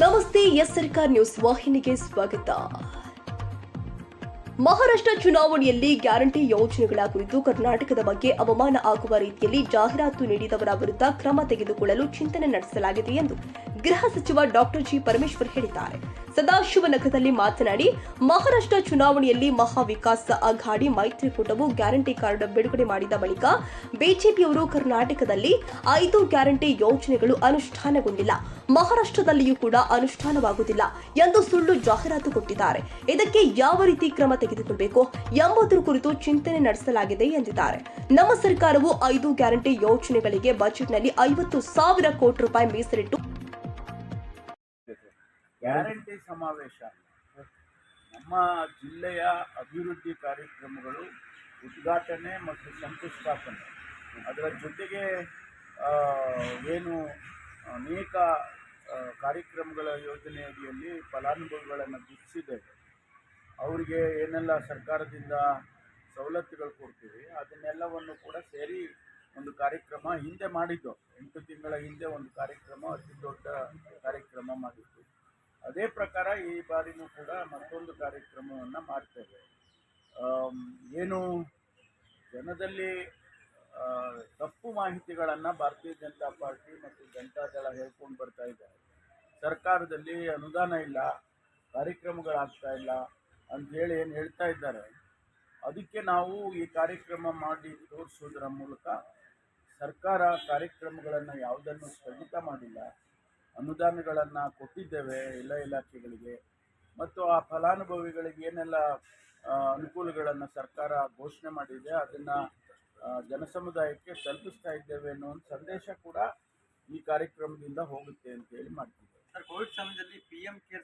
ನಮಸ್ತೆ ಎಸ್ ಸರ್ಕಾರ್ ನ್ಯೂಸ್ ವಾಹಿನಿಗೆ ಸ್ವಾಗತ. ಮಹಾರಾಷ್ಟ್ರ ಚುನಾವಣೆಯಲ್ಲಿ ಗ್ಯಾರಂಟಿ ಯೋಜನೆಗಳ ಕುರಿತು ಕರ್ನಾಟಕದ ಬಗ್ಗೆ ಅವಮಾನ ಆಗುವ ರೀತಿಯಲ್ಲಿ ಜಾಹೀರಾತು ನೀಡಿದವರ ವಿರುದ್ಧ ಕ್ರಮ ತೆಗೆದುಕೊಳ್ಳಲು ಚಿಂತನೆ ನಡೆಸಲಾಗಿದೆ ಎಂದು ಗೃಹ ಸಚಿವ ಡಾಕ್ಟರ್ ಜಿ ಪರಮೇಶ್ವರ್ ಹೇಳಿದ್ದಾರೆ. ಸದಾಶಿವನಗರದಲ್ಲಿ ಮಾತನಾಡಿ, ಮಹಾರಾಷ್ಟ್ರ ಚುನಾವಣೆಯಲ್ಲಿ ಮಹಾವಿಕಾಸ್ ಅಘಾಡಿ ಮೈತ್ರಿಕೂಟವು ಗ್ಯಾರಂಟಿ ಕಾರ್ಡ್ ಬಿಡುಗಡೆ ಮಾಡಿದ ಬಳಿಕ ಬಿಜೆಪಿಯವರು ಕರ್ನಾಟಕದಲ್ಲಿ ಐದು ಗ್ಯಾರಂಟಿ ಯೋಜನೆಗಳು ಅನುಷ್ಠಾನಗೊಂಡಿಲ್ಲ. ಮಹಾರಾಷ್ಟ್ರದಲ್ಲಿಯೂ ಕೂಡ ಅನುಷ್ಠಾನವಾಗುತ್ತಿಲ್ಲ ಎಂದು ಸುಳ್ಳು ಜಾಹೀರಾತು ಕೊಟ್ಟಿದ್ದಾರೆ. ಇದಕ್ಕೆ ಯಾವ ರೀತಿ ಕ್ರಮ ತೆಗೆದುಕೊಳ್ಳಬೇಕು ಎಂಬುದರ ಕುರಿತು ಚಿಂತನೆ ನಡೆಸಲಾಗಿದೆ ಎಂದಿದ್ದಾರೆ. ನಮ್ಮ ಸರ್ಕಾರವು ಐದು ಗ್ಯಾರಂಟಿ ಯೋಜನೆಗಳಿಗೆ ಬಜೆಟ್ನಲ್ಲಿ ಐವತ್ತು ಸಾವಿರ ಕೋಟಿ ರೂಪಾಯಿ ಮೀಸಲಿಟ್ಟು ಗ್ಯಾರಂಟಿ ಸಮಾವೇಶ ನಮ್ಮ ಜಿಲ್ಲೆಯ ಅಭಿವೃದ್ಧಿ ಕಾರ್ಯಕ್ರಮಗಳು ಉದ್ಘಾಟನೆ ಮತ್ತು ಶಂಕುಸ್ಥಾಪನೆ ಅದರ ಜೊತೆಗೆ ಏನು ಅನೇಕ ಕಾರ್ಯಕ್ರಮಗಳ ಯೋಜನೆಯಡಿಯಲ್ಲಿ ಫಲಾನುಭವಿಗಳನ್ನು ಗುರುತಿಸಿದ್ದೇವೆ. ಅವರಿಗೆ ಏನೆಲ್ಲ ಸರ್ಕಾರದಿಂದ ಸವಲತ್ತುಗಳು ಕೊಡ್ತೀವಿ, ಅದನ್ನೆಲ್ಲವನ್ನು ಕೂಡ ಸೇರಿ ಒಂದು ಕಾರ್ಯಕ್ರಮ ಹಿಂದೆ ಮಾಡಿದ್ದು, ಎಂಟು ತಿಂಗಳ ಹಿಂದೆ ಒಂದು ಕಾರ್ಯಕ್ರಮ, ಅತಿ ದೊಡ್ಡ ಕಾರ್ಯಕ್ರಮ ಮಾಡಿದ್ದು. ಅದೇ ಪ್ರಕಾರ ಈ ಬಾರಿನೂ ಕೂಡ ಮತ್ತೊಂದು ಕಾರ್ಯಕ್ರಮವನ್ನು ಮಾಡ್ತೇವೆ. ಏನು ಜನದಲ್ಲಿ ತಪ್ಪು ಮಾಹಿತಿಗಳನ್ನು ಭಾರತೀಯ ಜನತಾ ಪಾರ್ಟಿ ಮತ್ತು ಜನತಾದಳ ಹೇಳ್ಕೊಂಡು ಬರ್ತಾ ಇದ್ದಾರೆ. ಸರ್ಕಾರದಲ್ಲಿ ಅನುದಾನ ಇಲ್ಲ, ಕಾರ್ಯಕ್ರಮಗಳಾಗ್ತಾ ಇಲ್ಲ ಅಂಥೇಳಿ ಏನು ಹೇಳ್ತಾ ಇದ್ದಾರೆ. ಅದಕ್ಕೆ ನಾವು ಈ ಕಾರ್ಯಕ್ರಮ ಮಾಡಿ ತೋರಿಸೋದರ ಮೂಲಕ ಸರ್ಕಾರ ಕಾರ್ಯಕ್ರಮಗಳನ್ನು ಯಾವುದನ್ನು ಸ್ಥಗಿತ ಮಾಡಿಲ್ಲ. ಅನುದಾನಗಳನ್ನು ಕೊಟ್ಟಿದ್ದೇವೆ ಎಲ್ಲ ಇಲಾಖೆಗಳಿಗೆ. ಮತ್ತು ಆ ಫಲಾನುಭವಿಗಳಿಗೆ ಏನೆಲ್ಲ ಅನುಕೂಲಗಳನ್ನು ಸರ್ಕಾರ ಘೋಷಣೆ ಮಾಡಿದೆ, ಅದನ್ನು ಜನಸಮುದಾಯಕ್ಕೆ ತಲುಪಿಸ್ತಾ ಇದ್ದೇವೆ ಅನ್ನೋ ಒಂದು ಸಂದೇಶ ಕೂಡ ಈ ಕಾರ್ಯಕ್ರಮದಿಂದ ಹೋಗುತ್ತೆ ಅಂತೇಳಿ ಮಾಡ್ತಿದ್ದೇವೆ. ಸರ್, ಕೋವಿಡ್ ಸಮಯದಲ್ಲಿ ಪಿ ಎಂ ಕೇರ್